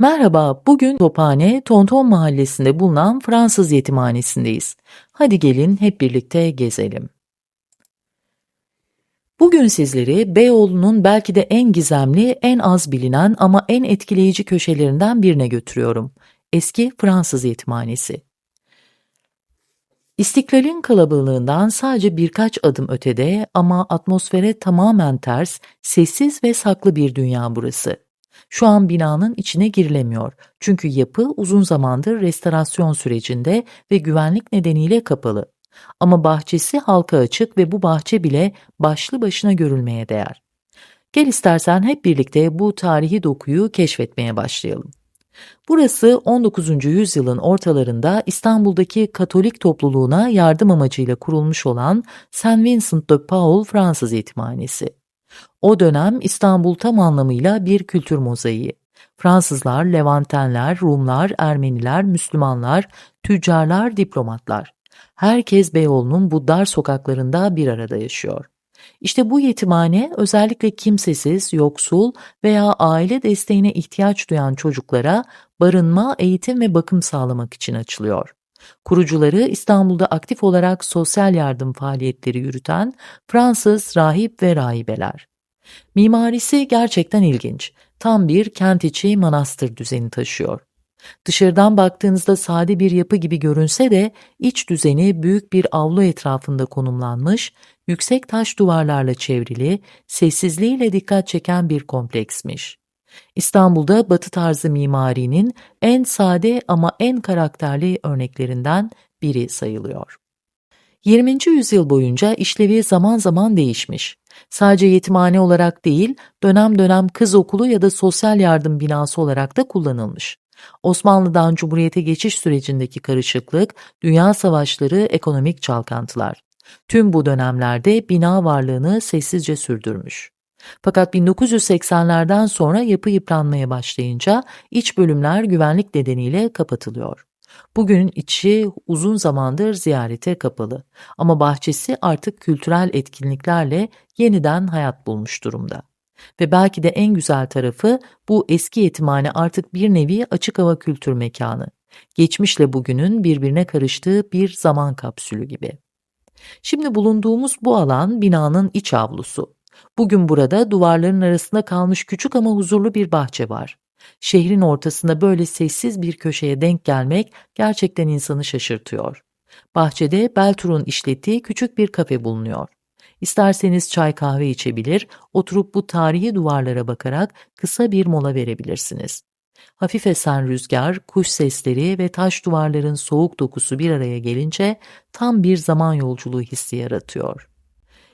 Merhaba, bugün Tophane, Tonton Mahallesi'nde bulunan Fransız yetimhanesindeyiz. Hadi gelin hep birlikte gezelim. Bugün sizleri Beyoğlu'nun belki de en gizemli, en az bilinen ama en etkileyici köşelerinden birine götürüyorum. Eski Fransız yetimhanesi. İstiklalin kalabalığından sadece birkaç adım ötede ama atmosfere tamamen ters, sessiz ve saklı bir dünya burası. Şu an binanın içine girilemiyor. Çünkü yapı uzun zamandır restorasyon sürecinde ve güvenlik nedeniyle kapalı. Ama bahçesi halka açık ve bu bahçe bile başlı başına görülmeye değer. Gel istersen hep birlikte bu tarihi dokuyu keşfetmeye başlayalım. Burası 19. yüzyılın ortalarında İstanbul'daki Katolik topluluğuna yardım amacıyla kurulmuş olan Saint Vincent de Paul Fransız Yetimhanesi. O dönem İstanbul tam anlamıyla bir kültür mozaiği. Fransızlar, Levantenler, Rumlar, Ermeniler, Müslümanlar, tüccarlar, diplomatlar. Herkes Beyoğlu'nun bu dar sokaklarında bir arada yaşıyor. İşte bu yetimhane özellikle kimsesiz, yoksul veya aile desteğine ihtiyaç duyan çocuklara barınma, eğitim ve bakım sağlamak için açılıyor. Kurucuları İstanbul'da aktif olarak sosyal yardım faaliyetleri yürüten Fransız rahip ve rahibeler. Mimarisi gerçekten ilginç. Tam bir kent içi manastır düzeni taşıyor. Dışarıdan baktığınızda sade bir yapı gibi görünse de iç düzeni büyük bir avlu etrafında konumlanmış, yüksek taş duvarlarla çevrili, sessizliğiyle dikkat çeken bir kompleksmiş. İstanbul'da batı tarzı mimarinin en sade ama en karakterli örneklerinden biri sayılıyor. 20. yüzyıl boyunca işlevi zaman zaman değişmiş. Sadece yetimhane olarak değil, dönem dönem kız okulu ya da sosyal yardım binası olarak da kullanılmış. Osmanlı'dan Cumhuriyete geçiş sürecindeki karışıklık, dünya savaşları, ekonomik çalkantılar. Tüm bu dönemlerde bina varlığını sessizce sürdürmüş. Fakat 1980'lerden sonra yapı yıpranmaya başlayınca iç bölümler güvenlik nedeniyle kapatılıyor. Bugün içi uzun zamandır ziyarete kapalı ama bahçesi artık kültürel etkinliklerle yeniden hayat bulmuş durumda. Ve belki de en güzel tarafı bu eski yetimhane artık bir nevi açık hava kültür mekanı. Geçmişle bugünün birbirine karıştığı bir zaman kapsülü gibi. Şimdi bulunduğumuz bu alan binanın iç avlusu. Bugün burada duvarların arasında kalmış küçük ama huzurlu bir bahçe var. Şehrin ortasında böyle sessiz bir köşeye denk gelmek gerçekten insanı şaşırtıyor. Bahçede Beltur'un işlettiği küçük bir kafe bulunuyor. İsterseniz çay kahve içebilir, oturup bu tarihi duvarlara bakarak kısa bir mola verebilirsiniz. Hafif esen rüzgar, kuş sesleri ve taş duvarların soğuk dokusu bir araya gelince tam bir zaman yolculuğu hissi yaratıyor.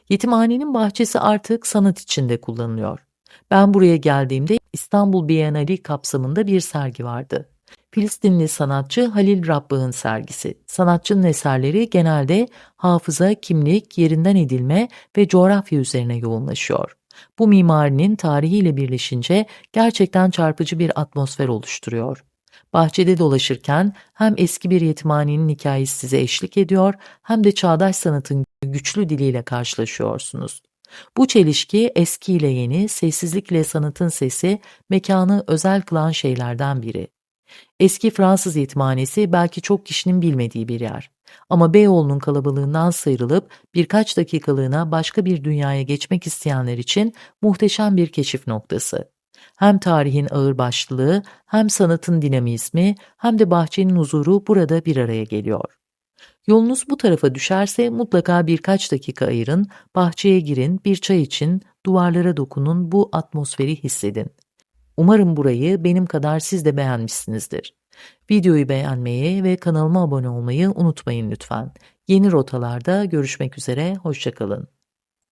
Yetimhanenin bahçesi artık sanat içinde kullanılıyor. Ben buraya geldiğimde İstanbul Bienali kapsamında bir sergi vardı. Filistinli sanatçı Halil Rabbah'ın sergisi. Sanatçının eserleri genelde hafıza, kimlik, yerinden edilme ve coğrafya üzerine yoğunlaşıyor. Bu mimarinin tarihiyle birleşince gerçekten çarpıcı bir atmosfer oluşturuyor. Bahçede dolaşırken hem eski bir yetimhanenin hikayesi size eşlik ediyor hem de çağdaş sanatın güçlü diliyle karşılaşıyorsunuz. Bu çelişki eskiyle yeni, sessizlikle sanatın sesi, mekanı özel kılan şeylerden biri. Eski Fransız yetimhanesi belki çok kişinin bilmediği bir yer. Ama Beyoğlu'nun kalabalığından sıyrılıp birkaç dakikalığına başka bir dünyaya geçmek isteyenler için muhteşem bir keşif noktası. Hem tarihin ağırbaşlılığı, hem sanatın dinamizmi, hem de bahçenin huzuru burada bir araya geliyor. Yolunuz bu tarafa düşerse mutlaka birkaç dakika ayırın, bahçeye girin, bir çay için, duvarlara dokunun, bu atmosferi hissedin. Umarım burayı benim kadar siz de beğenmişsinizdir. Videoyu beğenmeyi ve kanalıma abone olmayı unutmayın lütfen. Yeni rotalarda görüşmek üzere, hoşçakalın.